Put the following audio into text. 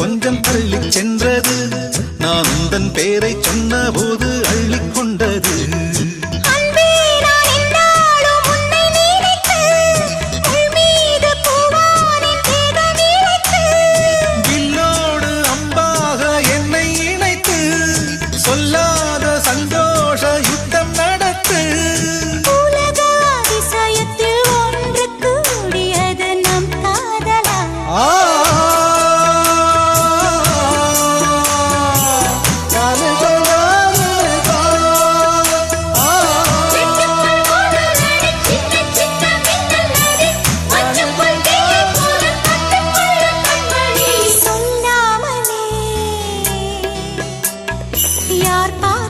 கொஞ்சம் தள்ளி சென்றது. நான் உந்தன் பேரை சொன்ன போது